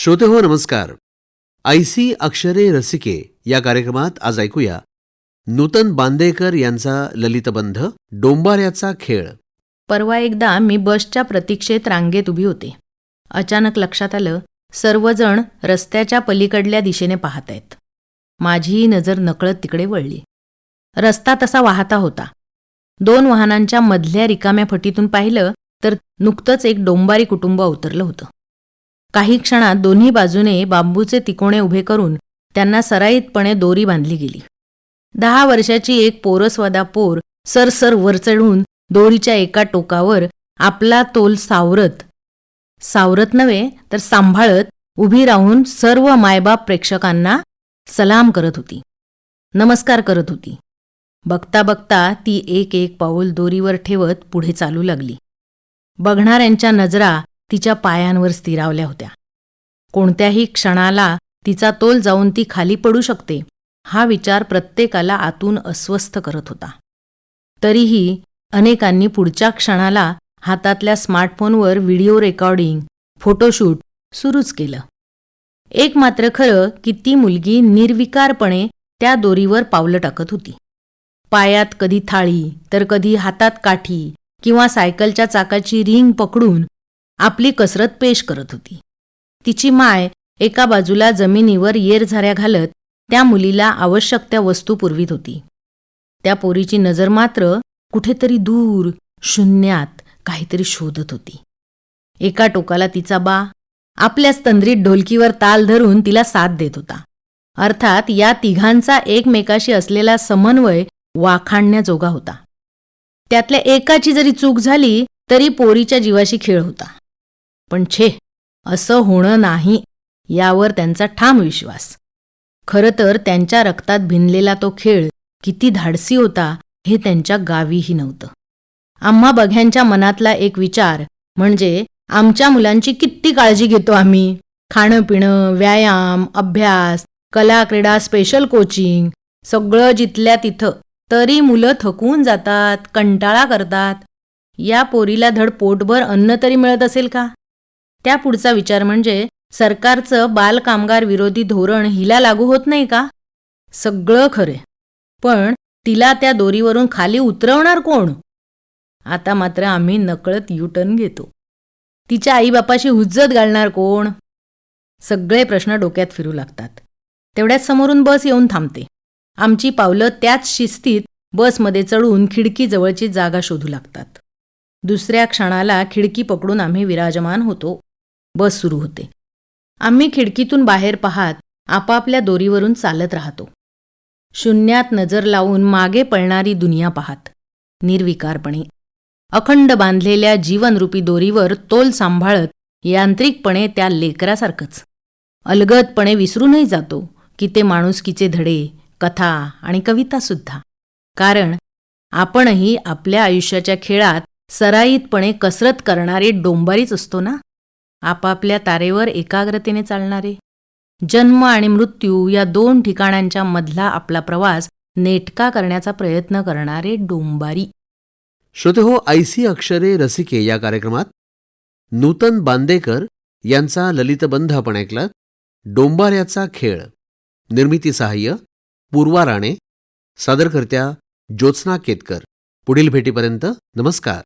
श्रोते हो नमस्कार. ऐसी अक्षरे रसिके या कार्यक्रमात आज ऐकूया नूतन बांदेकर यांचा ललितबंध डोंबाऱ्याचा खेळ. परवा एकदा मी बसच्या प्रतीक्षेत रांगेत उभी होते. अचानक लक्षात आलं सर्वजण रस्त्याच्या पलीकडल्या दिशेने पाहत आहेत. माझीही नजर नकळत तिकडे वळली. रस्ता तसा वाहता होता. दोन वाहनांच्या मधल्या रिकाम्या फटीतून पाहिलं तर नुकतंच एक डोंबारी कुटुंब उतरलं होतं. काही क्षणात दोन्ही बाजूने बांबूचे तिकोणे उभे करून त्यांना सराईतपणे दोरी बांधली गेली. दहा वर्षाची एक पोरसवादा पोर सरसर वर चढून दोरीच्या एका टोकावर आपला तोल सावरत सावरत नव्हे तर सांभाळत उभी राहून सर्व मायबाप प्रेक्षकांना सलाम करत होती नमस्कार करत होती. बघता बघता ती एक एक पाऊल दोरीवर ठेवत पुढे चालू लागली. बघणाऱ्यांच्या नजरा तिच्या पायांवर स्थिरावल्या होत्या. कोणत्याही क्षणाला तिचा तोल जाऊन ती खाली पडू शकते हा विचार प्रत्येकाला आतून अस्वस्थ करत होता. तरीही अनेकांनी पुढच्या क्षणाला हातातल्या स्मार्टफोनवर व्हिडिओ रेकॉर्डिंग फोटोशूट सुरूच केलं. एक मात्र खरं की ती मुलगी निर्विकारपणे त्या दोरीवर पावलं टाकत होती. पायात कधी थाळी तर कधी हातात काठी किंवा सायकलच्या चाकाची रिंग पकडून आपली कसरत पेश करत होती. तिची माय एका बाजूला जमिनीवर येरझाऱ्या घालत त्या मुलीला आवश्यक त्या वस्तू पुरवीत होती. त्या पोरीची नजर मात्र कुठेतरी दूर शून्यात काहीतरी शोधत होती. एका टोकाला तिचा बा आपल्याच तंद्रीत ढोलकीवर ताल धरून तिला साथ देत होता. अर्थात या तिघांचा एकमेकाशी असलेला समन्वय वाखाणण्याजोगा होता. त्यातल्या एकाची जरी चूक झाली तरी पोरीच्या जीवाशी खेळ होता. पण छे असं होणं नाही यावर त्यांचा ठाम विश्वास. खरं तर त्यांच्या रक्तात भिनलेला तो खेळ किती धाडसी होता हे त्यांच्या गावीही नव्हतं. आम्हा बघ्यांच्या मनातला एक विचार म्हणजे आमच्या मुलांची किती काळजी घेतो आम्ही? खाणं पिणं व्यायाम अभ्यास कला क्रीडा स्पेशल कोचिंग सगळं जिथल्या तिथं. तरी मुलं थकून जातात कंटाळा करतात. या पोरीला धड पोटभर अन्न तरी मिळत असेल का? त्या पुढचा विचार म्हणजे सरकारचं बालकामगार विरोधी धोरण हिला लागू होत नाही का? सगळं खरे पण तिला त्या दोरीवरून खाली उतरवणार कोण? आता मात्र आम्ही नकळत युटर्न घेतो. तिच्या आईबापाशी हुज्जत घालणार कोण? सगळे प्रश्न डोक्यात फिरू लागतात. तेवढ्याच समोरून बस येऊन थांबते. आमची पावलं त्याच शिस्तीत बसमध्ये चढून खिडकीजवळची जागा शोधू लागतात. दुसऱ्या क्षणाला खिडकी पकडून आम्ही विराजमान होतो. बस सुरू होते. आम्ही खिडकीतून बाहेर पाहात आपापल्या दोरीवरून चालत राहतो. शून्यात नजर लावून मागे पळणारी दुनिया पाहात. निर्विकारपणे. अखंड बांधलेल्या जीवनरूपी दोरीवर तोल सांभाळत यांत्रिकपणे त्या लेकरासारखंच. अलगदपणे विसरूनही जातो की ते माणुसकीचे धडे कथा आणि कवितासुद्धा कारण आपणही आपल्या आयुष्याच्या खेळात सराईतपणे कसरत करणारे डोंबारीच असतो ना? आपापल्या तारेवर एकाग्रतेने चालणारे. जन्म आणि मृत्यू या दोन ठिकाणांच्या मधला आपला प्रवास नेटका करण्याचा प्रयत्न करणारे डोंबारी. श्रोते हो ऐसी अक्षरे रसिके या कार्यक्रमात नूतन बांदेकर यांचा ललितबंध आपण ऐकला डोंबाऱ्याचा खेळ निर्मिती सहाय्य पूर्वा राणे सादरकर्त्या ज्योत्स्ना केतकर. पुढील भेटीपर्यंत नमस्कार.